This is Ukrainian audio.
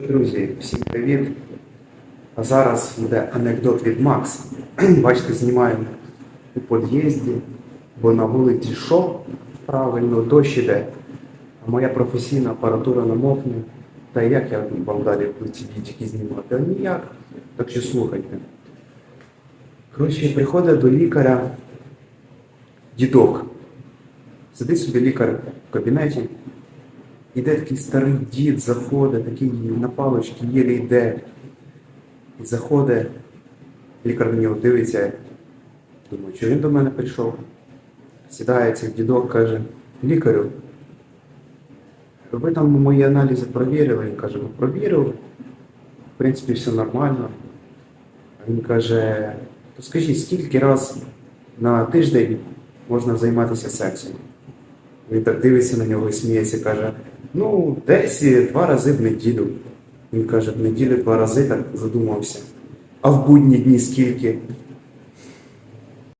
Друзі, всім привіт! А зараз буде анекдот від Макса. Бачите, знімаю у під'їзді, бо на вулиці що? Правильно, дощ іде. А моя професійна апаратура намокне. Та як я вам далі ці відчики знімати? А ніяк. Так що слухайте. Коротше, приходить до лікаря дідок. Сидить собі лікар в кабінеті. Іде такий старий дід, заходить, такий на палочці єлі йде. І заходить, лікар нього дивиться, думає, що він до мене прийшов. Сідає цей дідок, каже, лікарю, ви там мої аналізи провірили? Він каже, ну провірив, в принципі, все нормально. Він каже, то скажіть, скільки раз на тиждень можна займатися сексом? Він так дивиться на нього і сміється, каже, ну, десь два рази в неділю. Він каже, в неділю два рази так задумався. А в будні дні скільки?